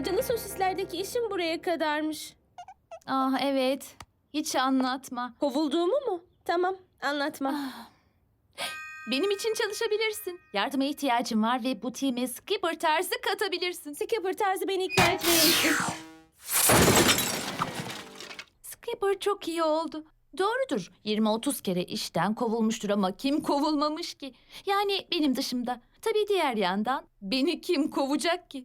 Acılı sosislerdeki işim buraya kadarmış. Ah evet. Hiç anlatma. Kovulduğumu mu? Tamam, anlatma. Benim için çalışabilirsin. Yardıma ihtiyacım var ve butiğime skipper tarzı katabilirsin. Skipper tarzı beni ikna etmeye yetti. Skipper çok iyi oldu. Doğrudur. 20-30 kere işten kovulmuştur ama kim kovulmamış ki? Yani benim dışımda. Tabii diğer yandan beni kim kovacak ki?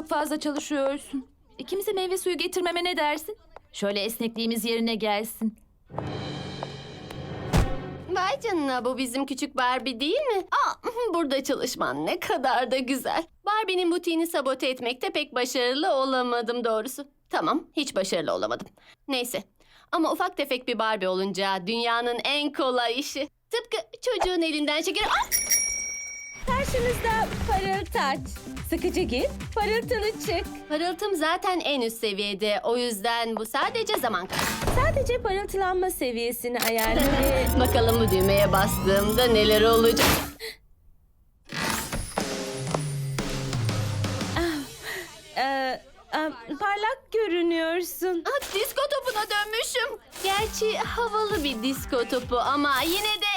Çok fazla çalışıyorsun. İkimize meyve suyu getirmeme ne dersin? Şöyle esnekliğimiz yerine gelsin. Vay canına bu bizim küçük Barbie değil mi? Aa, burada çalışman ne kadar da güzel. Barbie'nin butiğini sabote etmekte pek başarılı olamadım doğrusu. Tamam, hiç başarılı olamadım. Neyse. Ama ufak tefek bir Barbie olunca dünyanın en kolay işi. Tıpkı çocuğun elinden şeker... Ah! Karşınızda parıltaç. Sıkıcı gir, parıltılı çık. Parıltım zaten en üst seviyede. O yüzden bu sadece zaman kaybı. Sadece parıltılanma seviyesini ayarla ve... Bakalım bu düğmeye bastığımda neler olacak. Ee, parlak görünüyorsun. Ah, disko topuna dönmüşüm. Gerçi havalı bir disko topu ama yine de...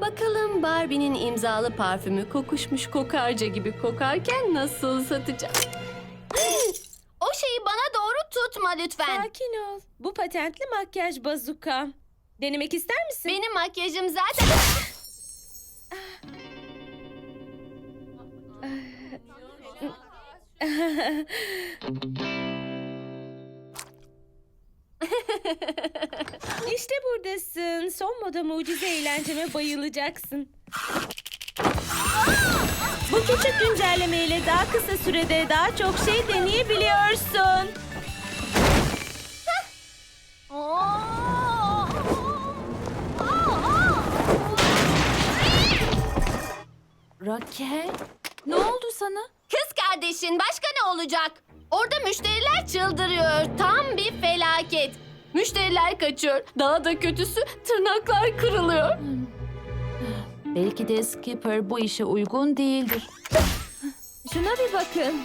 Bakalım Barbie'nin imzalı parfümü kokuşmuş kokarca gibi kokarken nasıl satacağım? o şeyi bana doğru tutma lütfen. Sakin ol. Bu patentli makyaj bazuka. Denemek ister misin? Benim makyajım zaten... İşte buradasın. Son moda mucize eğlenceme bayılacaksın. Bu küçük güncellemeyle daha kısa sürede daha çok şey deneyebiliyorsun. Raquel, ne oldu sana? Kız kardeşin başka ne olacak? Orada müşteriler çıldırıyor. Tam bir. Müşteriler kaçıyor. Daha da kötüsü tırnaklar kırılıyor. Belki de Skipper bu işe uygun değildir. Şuna bir bakın.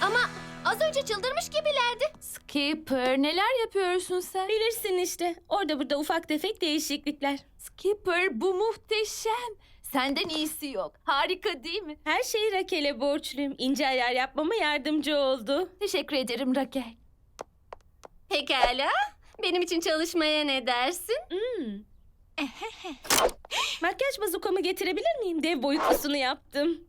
Ama az önce çıldırmış gibilerdi. Skipper, neler yapıyorsun sen? Bilirsin işte. Orada burada ufak tefek değişiklikler. Skipper, bu muhteşem. Senden iyisi yok. Harika değil mi? Her şeyi Rakel'e borçluyum. İnce ayar yapmama yardımcı oldu. Teşekkür ederim Raquel. Pekala. Benim için çalışmaya ne dersin? Makyaj bazukamı getirebilir miyim? Dev boyutlusunu yaptım.